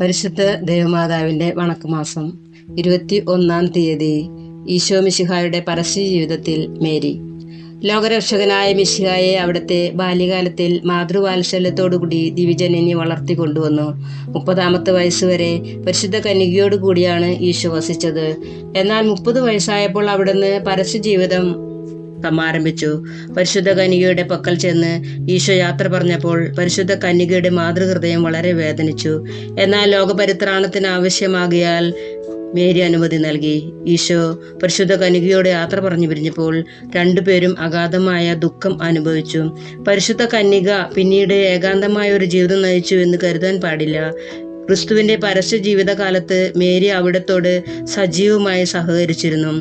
പരിശുദ്ധ ദേവമാതാവിന്റെ വണക്കുമാസം ഇരുപത്തി ഒന്നാം തീയതി ഈശോ മിശിഹായുടെ പരസ്യ ജീവിതത്തിൽ മേരി. ലോകരക്ഷകനായ മിശിഹായെ അവിടുത്തെ ബാല്യകാലത്തിൽ മാതൃവാത്സല്യത്തോടുകൂടി ദിവ്യജനനി വളർത്തിക്കൊണ്ടുവന്നു മുപ്പതാമത്തെ വയസ്സുവരെ പരിശുദ്ധ കന്യകയോടുകൂടിയാണ് ഈശോ വസിച്ചത്. എന്നാൽ മുപ്പത് വയസ്സായപ്പോൾ അവിടുന്ന് പരസ്യ ജീവിതം സമാരംഭിച്ചു പരിശുദ്ധ കന്യകയുടെ പക്കൽ ചെന്ന് ഈശോ യാത്ര പറഞ്ഞപ്പോൾ പരിശുദ്ധ കന്യകയുടെ മാതൃഹൃദയം വളരെ വേദനിച്ചു. എന്നാൽ ലോകപരിത്രാണത്തിന് ആവശ്യമാകിയാൽ മേരി അനുമതി നൽകി. ഈശോ പരിശുദ്ധ കന്യകയോട് യാത്ര പറഞ്ഞു പിരിഞ്ഞപ്പോൾ രണ്ടുപേരും അഗാധമായ ദുഃഖം അനുഭവിച്ചു. പരിശുദ്ധ കന്യക പിന്നീട് ഏകാന്തമായ ഒരു ജീവിതം നയിച്ചു എന്ന് കരുതാൻ പാടില്ല. ക്രിസ്തുവിന്റെ പരസ്യ ജീവിതകാലത്ത് മേരി അവിടത്തോട് സജീവമായി സഹകരിച്ചിരുന്നു.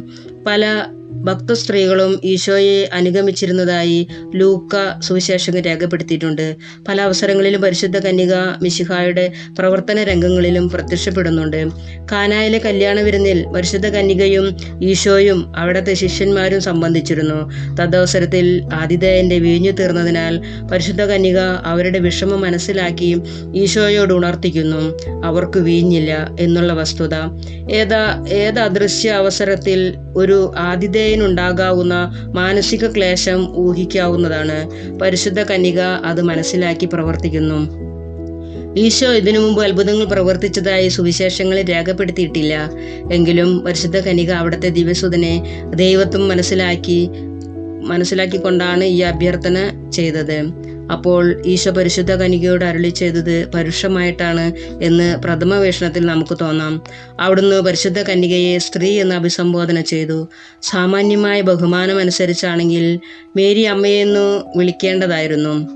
പല ഭക്തസ്ത്രീകളും ഈശോയെ അനുഗമിച്ചിരുന്നതായി ലൂക്ക സുവിശേഷം രേഖപ്പെടുത്തിയിട്ടുണ്ട്. പല അവസരങ്ങളിലും പരിശുദ്ധ കന്യക മിശിഹായുടെ പ്രവർത്തന രംഗങ്ങളിലും പ്രത്യക്ഷപ്പെടുന്നുണ്ട്. കാനായിലെ കല്യാണ വിരുന്നിൽ പരിശുദ്ധ കന്യകയും ഈശോയും അവിടുത്തെ ശിഷ്യന്മാരും സംബന്ധിച്ചിരുന്നു. തദ്വസരത്തിൽ ആതിഥേയന്റെ വീഞ്ഞു തീർന്നതിനാൽ പരിശുദ്ധ കന്യക അവരുടെ വിഷമം മനസ്സിലാക്കി ഈശോയോട് ഉണർത്തിക്കുന്നു. അവർക്ക് വീഞ്ഞില്ല എന്നുള്ള വസ്തുത. ഏതാ ഏത് അദൃശ്യ അവസരത്തിൽ ഒരു ആതിഥേയനുണ്ടാകാവുന്ന മാനസിക ക്ലേശം ഊഹിക്കാവുന്നതാണ്. പരിശുദ്ധ കന്യക അത് മനസ്സിലാക്കി പ്രവർത്തിക്കുന്നു. ഈശോ ഇതിനു മുമ്പ് അത്ഭുതങ്ങൾ പ്രവർത്തിച്ചതായി സുവിശേഷങ്ങളിൽ രേഖപ്പെടുത്തിയിട്ടില്ല. എങ്കിലും പരിശുദ്ധ കനിക അവിടുത്തെ ദിവ്യസുതനെ ദൈവത്വം മനസ്സിലാക്കി മനസ്സിലാക്കിക്കൊണ്ടാണ് ഈ അഭ്യർത്ഥന ചെയ്തത്. അപ്പോൾ ഈശോ പരിശുദ്ധ കനികയോട് അരുളി ചെയ്തത് പരുഷമായിട്ടാണ് എന്ന് പ്രഥമ വേഷണത്തിൽ നമുക്ക് തോന്നാം. അവിടുന്ന് പരിശുദ്ധ കന്യകയെ സ്ത്രീ എന്ന് അഭിസംബോധന ചെയ്തു. സാമാന്യമായ ബഹുമാനം അനുസരിച്ചാണെങ്കിൽ മേരി അമ്മയെന്നു വിളിക്കേണ്ടതായിരുന്നു.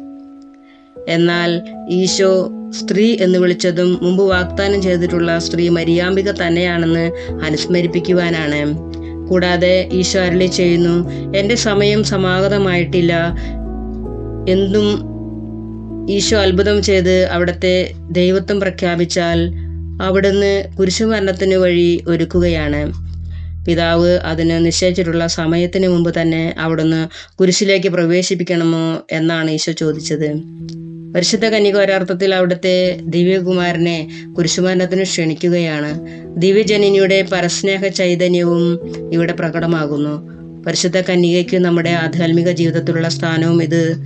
എന്നാൽ ഈശോ സ്ത്രീ എന്ന് വിളിച്ചതും മുമ്പ് വാഗ്ദാനം ചെയ്തിട്ടുള്ള സ്ത്രീ മരിയാമ്പിക തന്നെയാണെന്ന് അനുസ്മരിപ്പിക്കുവാനാണ്. കൂടാതെ ഈശോ അരളി ചെയ്യുന്നു എന്റെ സമയം സമാഗതമായിട്ടില്ല. എന്തും ഈശോ അത്ഭുതം ചെയ്ത് അവിടുത്തെ ദൈവത്വം പ്രഖ്യാപിച്ചാൽ അവിടുന്ന് കുരിശുമരണത്തിന് വഴി ഒരുക്കുകയാണ്. പിതാവ് അതിന് നിശ്ചയിച്ചിട്ടുള്ള സമയത്തിന് മുമ്പ് തന്നെ അവിടുന്ന് കുരിശിലേക്ക് പ്രവേശിപ്പിക്കണമോ എന്നാണ് ഈശോ ചോദിച്ചത്. പരിശുദ്ധ കന്യക ഒരർത്ഥത്തിൽ അവിടുത്തെ ദിവ്യകുമാരനെ കുരിശുമരണത്തിന് ക്ഷണിക്കുകയാണ്. ദിവ്യജനിയുടെ പരസ്നേഹ ചൈതന്യവും ഇവിടെ പ്രകടമാകുന്നു. പരിശുദ്ധ കന്യകയ്ക്ക് നമ്മുടെ ആധ്യാത്മിക ജീവിതത്തിലുള്ള സ്ഥാനവും ഇത്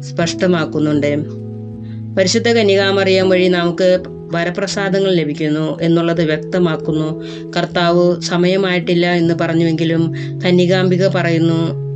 സ്പഷ്ടമാക്കുന്നുണ്ട്. പരിശുദ്ധ കന്യകാമറിയാൻ വഴി നമുക്ക് വരപ്രസാദങ്ങൾ ലഭിക്കുന്നു എന്നുള്ളത് വ്യക്തമാക്കുന്നു. കർത്താവ് സമയമായിട്ടില്ല എന്ന് പറഞ്ഞുവെങ്കിലും കന്യകാംബിക പറയുന്നു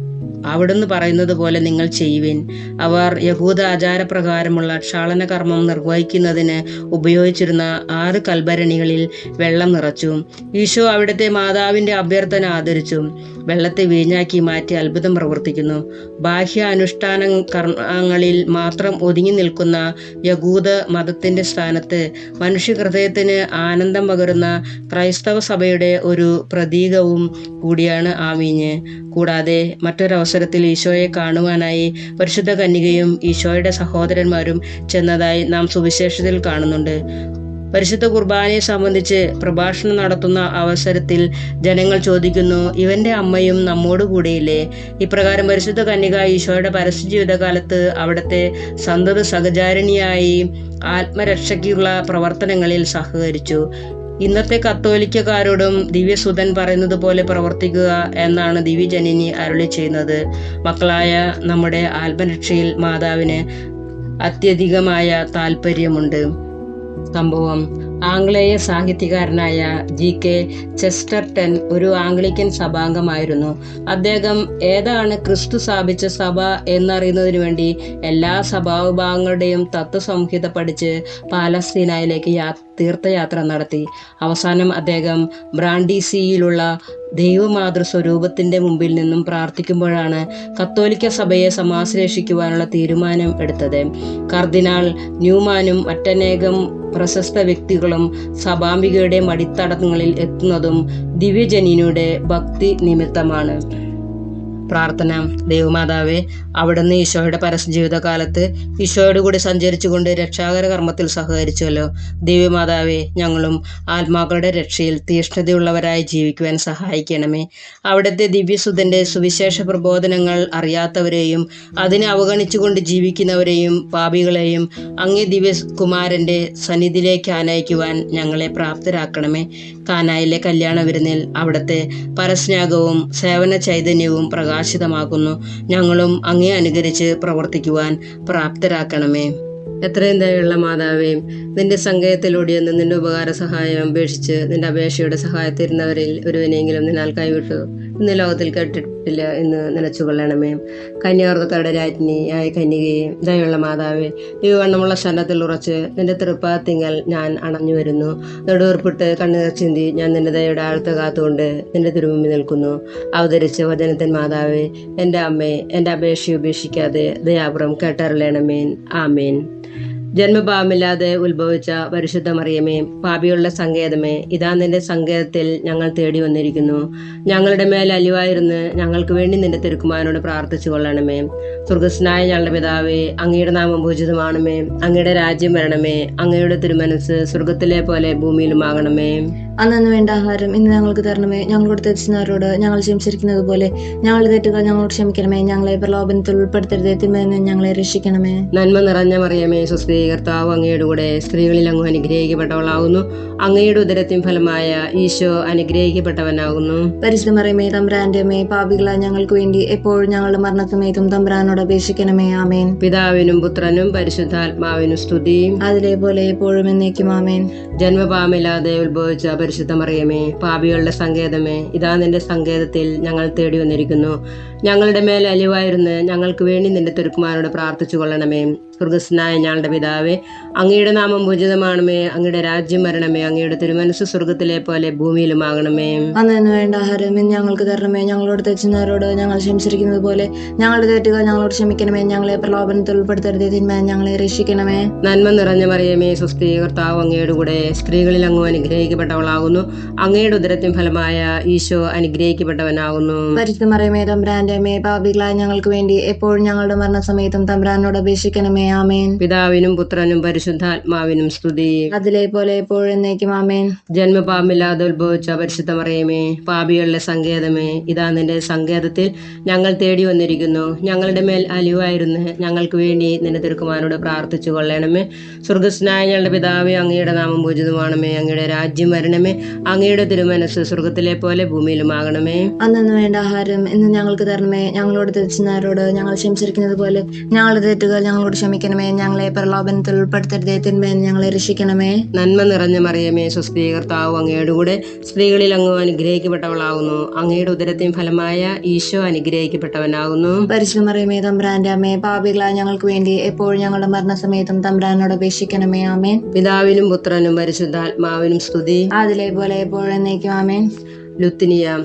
അവിടുന്ന് പറയുന്നത് പോലെ നിങ്ങൾ ചെയ്യുവിൻ. അവർ യഹൂദ ആചാരപ്രകാരമുള്ള ക്ഷാളന കർമ്മം നിർവഹിക്കുന്നതിന് ഉപയോഗിച്ചിരുന്ന ആറ് കൽഭരണികളിൽ വെള്ളം നിറച്ചു. ഈശോ അവിടുത്തെ മാതാവിന്റെ അഭ്യർത്ഥന ആദരിച്ചു. വെള്ളത്തെ വീഞ്ഞാക്കി മാറ്റി അത്ഭുതം പ്രവർത്തിക്കുന്നു. ബാഹ്യ അനുഷ്ഠാന കർമ്മങ്ങളിൽ മാത്രം ഒതുങ്ങി നിൽക്കുന്ന യഹൂദ മതത്തിന്റെ സ്ഥാനത്ത് മനുഷ്യ ഹൃദയത്തിന് ആനന്ദം പകരുന്ന ക്രൈസ്തവ സഭയുടെ ഒരു പ്രതീകവും കൂടിയാണ് ആ കൂടാതെ കൂടാതെ മറ്റൊരവസരത്തിൽ ഈശോയെ കാണുവാനായി പരിശുദ്ധ കന്യകയും ഈശോയുടെ സഹോദരന്മാരും ചെന്നതായി നാം സുവിശേഷത്തിൽ കാണുന്നുണ്ട്. പരിശുദ്ധ കുർബാനയെ സംബന്ധിച്ച് പ്രഭാഷണം നടത്തുന്ന അവസരത്തിൽ ജനങ്ങൾ ചോദിക്കുന്നു ഇവന്റെ അമ്മയും നമ്മോട് കൂടെയില്ലേ? ഇപ്രകാരം പരിശുദ്ധ കന്യക ഈശോയുടെ പരസ്യ ജീവിതകാലത്ത് അവിടുത്തെ സന്തത സഹചാരിണിയായി ആത്മരക്ഷയ്ക്കുള്ള പ്രവർത്തനങ്ങളിൽ സഹകരിച്ചു. ഇന്നത്തെ കത്തോലിക്കക്കാരോടും ദിവ്യസുതൻ പറയുന്നത് പോലെ പ്രവർത്തിക്കുക എന്നാണ് ദിവ്യജനനി അരുളി ചെയ്യുന്നത്. മക്കളായ നമ്മുടെ ആത്മരക്ഷയിൽ മാതാവിന് അത്യധികമായ താല്പര്യമുണ്ട് സംഭവം ആംഗ്ലേയ സാഹിത്യകാരനായ ജി കെ ചെസ്റ്റർട്ടൻ ഒരു ആംഗ്ലിക്കൻ സഭാംഗമായിരുന്നു. അദ്ദേഹം ഏതാണ് ക്രിസ്തു സ്ഥാപിച്ച സഭ എന്നറിയുന്നതിനു വേണ്ടി എല്ലാ സഭാവിഭാഗങ്ങളുടെയും തത്വസംഹിത പഠിച്ച് പാലസ്തീനയിലേക്ക് യാ തീർത്ഥയാത്ര നടത്തി. അവസാനം അദ്ദേഹം ബ്രാൻഡിസിയിലുള്ള ദൈവമാതൃ സ്വരൂപത്തിന്റെ മുമ്പിൽ നിന്നും പ്രാർത്ഥിക്കുമ്പോഴാണ് കത്തോലിക്ക സഭയെ സമാശ്ലേഷിക്കുവാനുള്ള തീരുമാനം എടുത്തത്. കർദിനാൾ ന്യൂമാനും മറ്റനേകം പ്രശസ്ത വ്യക്തികളും സഭാംബികയുടെ മടിത്തടങ്ങളിൽ എത്തുന്നതും ദിവ്യജനിയുടെ ഭക്തി നിമിത്തമാണ് പ്രാർത്ഥന. ദൈവമാതാവേ അവിടുന്ന് ഈശോയുടെ പരസ്യ ജീവിതകാലത്ത് ഈശോയോട് കൂടി സഞ്ചരിച്ചുകൊണ്ട് രക്ഷാകര കർമ്മത്തിൽ സഹകരിച്ചുവല്ലോ ദൈവമാതാവേ ഞങ്ങളും ആത്മാക്കളുടെ രക്ഷയിൽ തീഷ്ണതയുള്ളവരായി ജീവിക്കുവാൻ സഹായിക്കണമേ. അവിടുത്തെ ദിവ്യസുതന്റെ സുവിശേഷ പ്രബോധനങ്ങൾ അറിയാത്തവരെയും അതിനെ അവഗണിച്ചുകൊണ്ട് ജീവിക്കുന്നവരെയും പാപികളെയും അങ്ങേ ദിവ്യ കുമാരന്റെ സന്നിധിയിലേക്ക് ആനയിക്കുവാൻ ഞങ്ങളെ പ്രാപ്തരാക്കണമേ. കാനായിലെ കല്യാണ വിരുന്നിൽ അവിടുത്തെ പരസ്നാഗവും സേവന ചൈതന്യവും പ്രകാശിതമാക്കുന്നു ഞങ്ങളും അങ്ങേ അനുകരിച്ച് പ്രവർത്തിക്കുവാൻ പ്രാപ്തരാക്കണമേ. എത്രയും ദയുള്ള മാതാവേയും നിന്റെ സങ്കേതത്തിലൂടെ ഒന്ന് നിന്റെ ഉപകാര സഹായം അപേക്ഷിച്ച് നിന്റെ അപേക്ഷയുടെ സഹായത്തിരുന്നവരിൽ ഒരുവനെങ്കിലും നിന്നാൽ കൈവിട്ടു. ഇന്ന് ലോകത്തിൽ കേട്ടിട്ടില്ല എന്ന് നനച്ചുകൊള്ളണമേ. രാജ്ഞി രാജ്ഞിയായ കന്യകയും ദയുള്ള മാതാവേ ഈ വണ്ണമുള്ള ശരണത്തിൽ ഉറച്ച് നിന്റെ തൃപ്പാത്തിങ്ങൽ ഞാൻ അണഞ്ഞു വരുന്നു. നെടുവർപ്പിട്ട് കണ്ണുനീർ ചിന്തി ഞാൻ നിന്റെ ദയയുടെ ആഴത്ത് കാത്തുകൊണ്ട് നിന്റെ തിരുമുമ്പിൽ നിൽക്കുന്നു. അവതരിച്ച വചനത്തിൻ മാതാവേ എന്റെ അമ്മേ എന്റെ അപേക്ഷ ഉപേക്ഷിക്കാതെ ദയാപുറം കേട്ടറിയണമേൻ ആമേൻ. ജന്മഭാവമില്ലാതെ ഉത്ഭവിച്ച പരിശുദ്ധ മറിയമേ പാപിയുള്ള സങ്കേതമേ ഇതാ നിന്റെ സങ്കേതത്തിൽ ഞങ്ങൾ തേടി വന്നിരിക്കുന്നു. ഞങ്ങളുടെ മേൽ അലിവായിരുന്ന് ഞങ്ങൾക്ക് വേണ്ടി നിന്റെ തിരുക്കുമാരനോട് പ്രാർത്ഥിച്ചു കൊള്ളണമേ. സ്വർഗസ്നായ ഞങ്ങളുടെ പിതാവേ അങ്ങയുടെ നാമം പൂജിതമാണമേ. അങ്ങയുടെ രാജ്യം വരണമേ. അങ്ങയുടെ തിരുമനസ് സ്വർഗത്തിലെ പോലെ ഭൂമിയിലുമാകണമേ. അന്നു വേണ്ട ആഹാരം ഇന്ന് ഞങ്ങൾക്ക് തരണമേ. ഞങ്ങളോട് തെറ്റിച്ചവരോട് ഞങ്ങൾ ക്ഷമിച്ചിരിക്കുന്നത് പോലെ ഞങ്ങളുടെ തെറ്റുകൾ ഞങ്ങളോട് ക്ഷമിക്കണമേ. ഞങ്ങളെ പ്രലോഭനത്തിൽ ഉൾപ്പെടുത്തരുത്. തിന്മയെന്ന് ഞങ്ങളെ രക്ഷിക്കണമേ. നന്മ നിറഞ്ഞ മറിയമേ സുസ്ഥീ കർത്താവ് അങ്ങയുടെ കൂടെ സ്ത്രീകളിൽ അങ്ങ് അനുഗ്രഹിക്കപ്പെട്ടവളാകുന്നു അങ്ങയുടെ ഉദരത്തിൻ ഫലമായ ഈശോ അനുഗ്രഹിക്കപ്പെട്ടവനാകുന്നു പരിശുദ്ധ മറിയമേ തമ്പ്രാന്റെ അമ്മേ പാപികളായ ഞങ്ങൾക്ക് വേണ്ടി എപ്പോഴും ഞങ്ങളുടെ മരണസമയത്തും തമ്പ്രാനോട് അപേക്ഷിക്കണമേ. ആമേൻ. പിതാവിനും പുത്രനും പരിശുദ്ധാത്മാവിനും സ്തുതി അതിലെ പോലെ എപ്പോഴും എന്നേക്കും ആമേൻ. ജന്മപാമില്ലാതെ ഉത്ഭവിച്ച പരിശുദ്ധ മറിയമേ പാപികളുടെ സങ്കേതമേ ഇതാ നിന്റെ സങ്കേതത്തിൽ ഞങ്ങൾ തേടി വന്നിരിക്കുന്നു. ഞങ്ങളുടെ മേൽ അലിവായിരുന്ന് ഞങ്ങൾക്ക് വേണ്ടി നിന്റെ തെരുക്കുമാരോട് പ്രാർത്ഥിച്ചു കൊള്ളണമേ സ്വർഗസ്നായ ഞങ്ങളുടെ പിതാവേ അങ്ങയുടെ നാമം പൂജിതമാണമേ അങ്ങയുടെ രാജ്യം വരണമേ അങ്ങയുടെ തിരുമനസ് സ്വർഗത്തിലെ പോലെ ഭൂമിയിലുമാകണമേ. അന്നു വേണ്ട ആഹാരം ഞങ്ങൾക്ക് തരണമേ ഞങ്ങളോട് തെച്ചുന്നവരോട് ഞങ്ങൾ ക്ഷമിച്ചിരിക്കുന്നത് പോലെ ഞങ്ങളുടെ തെറ്റുകൾ ഞങ്ങളോട് ക്ഷമിക്കണമേ ഞങ്ങളെ പ്രലോഭനത്തിൽ ഉൾപ്പെടുത്തരുതേ തിന്മ ഞങ്ങളെ രക്ഷിക്കണമേ. നന്മ നിറഞ്ഞ മറിയമേ സുസ്ഥീ കർത്താവ് അങ്ങയുടെ കൂടെ സ്ത്രീകളിൽ അങ്ങ് അനുഗ്രഹിക്കപ്പെട്ടവളാകുന്നു. അങ്ങയുടെ ഉദരത്തിൻ ഫലമായ ഈശോ അനുഗ്രഹിക്കപ്പെട്ടവനാകുന്നു. പരിശുദ്ധ മറിയമേ തമ്പ്രാന്റെ അമ്മേ പാപികളായ ഞങ്ങൾക്ക് വേണ്ടി എപ്പോഴും ഞങ്ങളുടെ മരണസമയത്തും തമ്പ്രാനോട് അപേക്ഷിക്കണമേ. ആമേൻ. പിതാവിനും പുത്രനും പരിശുദ്ധാത്മാവിനും സ്തുതി. അതിലെ പോലെ എപ്പോഴും എന്നേക്കും ആമേൻ. ജന്മപാമില്ലാതെ ഉത്ഭവിച്ച പരിശുദ്ധ മറിയമേ പാപികളുടെ സങ്കേതമേ ഇതാ നിന്റെ സങ്കേതത്തിൽ ഞങ്ങൾ തേടി വന്നിരിക്കുന്നു. ഞങ്ങളുടെ മേൽ അലിവായിരുന്നു ഞങ്ങൾക്ക് വേണ്ടി നിന്റെ തിരുക്കുമാരോട് പ്രാർത്ഥിച്ചു കൊള്ളണമേ. സ്വർഗസ്നായ ഞങ്ങളുടെ പിതാവേ അങ്ങയുടെ നാമം പൂജിതമാണമേ. അങ്ങയുടെ രാജ്യം വരണമേ. അങ്ങയുടെ തിരുമനസ് സ്വർഗത്തിലെ പോലെ ഭൂമിയിലുമാകണമേ. അന്നു വേണ്ട ആഹാരം ഇന്ന് ഞങ്ങൾക്ക് തരണമേ. ഞങ്ങളോട് തെറ്റിച്ചവരോട് ഞങ്ങൾ ക്ഷമിച്ചിരിക്കുന്നത് പോലെ ഞങ്ങളുടെ തെറ്റുകൾ ഞങ്ങളോട് ക്ഷമിക്കണമേ ഞങ്ങളെ പ്രലോഭനത്തിൽ ഉൾപ്പെടുത്തരുതേ. തിന്മയെന്ന് ഞങ്ങളെ രക്ഷിക്കണമേ. നന്മ നിറഞ്ഞ മറിയമേ സ്വസ്ത്രീകർത്താവ് അങ്ങയുടെ കൂടെ സ്ത്രീകളിൽ അങ്ങ് അനുഗ്രഹിക്കപ്പെട്ടവളാകുന്നു അങ്ങയുടെ ഉദരത്തിൻ ഫലമായ ഈശോ അനുഗ്രഹിക്കപ്പെട്ടവനാകുന്നു. പരിശുദ്ധ മറിയമേ തമ്പ്രാന്റെ അമ്മേ പാപികളായ ഞങ്ങൾക്ക് വേണ്ടി എപ്പോഴും ഞങ്ങളുടെ മരണസമയത്തും തമ്പ്രാനോട് അപേക്ഷിക്കണമേ. ആമേൻ. പിതാവിനും പുത്രനും പരിശുദ്ധാത്മാവിനും സ്തുതി. അതിലെ പോലെ എപ്പോഴും എന്നേക്കും ആമേൻ. ലുത്തിനിയ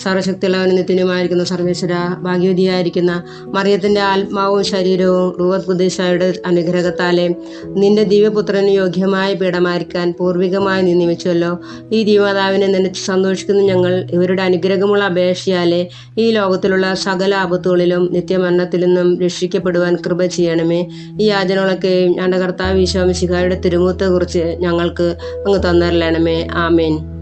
സർവശക്തിയുള്ളവനും നിത്യനുമായിരിക്കുന്ന സർവേശ്വര ഭാഗ്യവതിയായിരിക്കുന്ന മറിയത്തിന്റെ ആത്മാവും ശരീരവും റൂവത് കുദേശായുടെ അനുഗ്രഹത്താലെ നിന്റെ ദിവ്യപുത്രന് യോഗ്യമായ പീഠമായിരിക്കാൻ പൂർവികമായി നീ ഈ ദിവമാതാവിനെ നനച്ച് സന്തോഷിക്കുന്ന ഞങ്ങൾ ഇവരുടെ അനുഗ്രഹമുള്ള അപേക്ഷയാലെ ഈ ലോകത്തിലുള്ള സകല ആപത്തുകളിലും നിത്യമരണത്തിൽ നിന്നും രക്ഷിക്കപ്പെടുവാൻ കൃപ ചെയ്യണമേ. ഈ യാചനകളൊക്കെയും ഞങ്ങളുടെ കർത്താവ് ഈശോമിശിഹായുടെ തിരുമുഖത്തെക്കുറിച്ച് ഞങ്ങൾക്ക് അങ്ങ് തന്നരലണമേ ആമേൻ.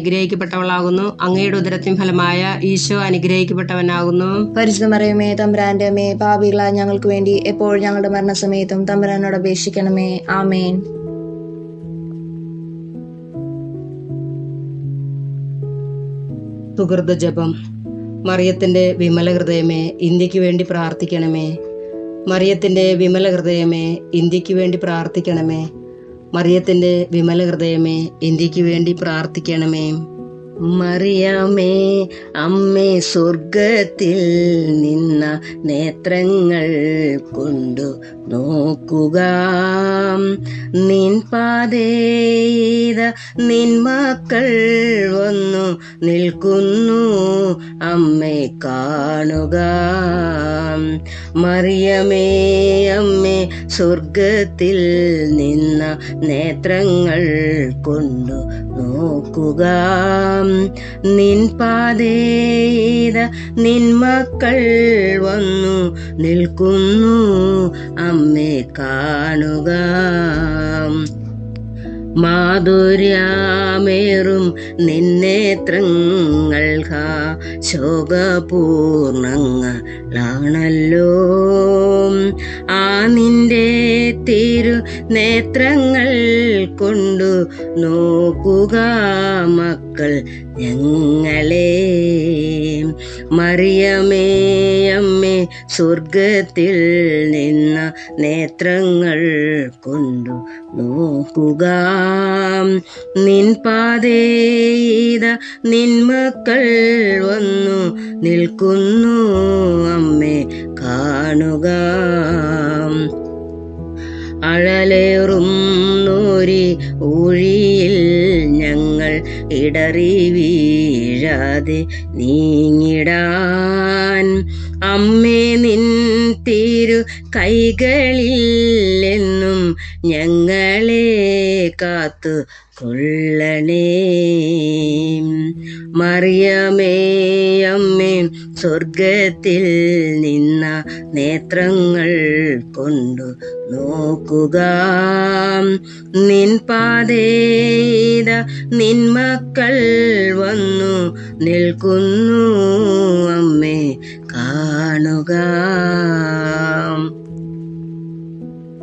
അനുഗ്രഹിക്കപ്പെട്ടവളാകുന്നു. അങ്ങയുടെ ഉദരത്തിൻ ഫലമായ ഈശോ അനുഗ്രഹിക്കപ്പെട്ടവനാകുന്നു. പരിശുദ്ധ മറിയമേ തമ്പ്രാന്റെ അമ്മേ പാപികളായ ഞങ്ങൾക്ക് വേണ്ടി എപ്പോഴും ഞങ്ങളുടെ മരണസമയത്തും തമ്പ്രാനോട് അപേക്ഷിക്കണമേ. ആമേൻ. സുഹൃത ജപം. മറിയത്തിന്റെ വിമല ഹൃദയമേ ഇന്ത്യയ്ക്ക് വേണ്ടി പ്രാർത്ഥിക്കണമേ. മറിയത്തിന്റെ വിമല ഹൃദയമേ ഇന്ത്യയ്ക്ക് വേണ്ടി പ്രാർത്ഥിക്കണമേ. മറിയത്തിന്റെ വിമല ഹൃദയമേ ഇന്ത്യയ്ക്ക് വേണ്ടി പ്രാർത്ഥിക്കണമേ. മറിയമേ അമ്മേ സ്വർഗത്തിൽ നിന്ന നേത്രങ്ങൾ കൊണ്ടു നോക്കുക. നിൻ പാതേത നിൻ മക്കൾ വന്നു നിൽക്കുന്നു അമ്മേ കാണുക. മറിയമേ അമ്മേ സ്വർഗത്തിൽ നിന്ന നേത്രങ്ങൾ കൊണ്ടു നോക്കുക. നിൻ പാതേത നിൻ മക്കൾ വന്നു നിൽക്കുന്നു അമ്മേ കാണുക. മാധുര്യമേറും നിന്നേത്രങ്ങൾ ശോകപൂർണങ്ങളാണല്ലോ. ആ നിന്റെ തിരു നേത്രങ്ങൾ കൊണ്ടു നോക്കുക മക്കൾ ഞങ്ങളെ. മറിയമേ അമ്മേ സ്വർഗത്തിൽ നിന്ന നേത്രങ്ങൾ കൊണ്ടു നോക്കുക. നിൻ പാതേത നിൻ മക്കൾ വന്നു നിൽക്കുന്നു അമ്മേ കാണുക. അഴലേറും നൂരി ഊഴിയിൽ ഞങ്ങൾ ഇടറി വീഴാതെ നീങ്ങിടാൻ. അമ്മേ നിൻ തിരു കൈകളിൽ എന്നും ഞങ്ങളെ കാത്തു കൊള്ളണേ. മറിയമേ അമ്മേ സ്വർഗത്തിൽ നിന്ന നേത്രങ്ങൾ കൊണ്ടു നോക്കുക. നിൻ പാതേത നിൻ മക്കൾ വന്നു നിൽക്കുന്നു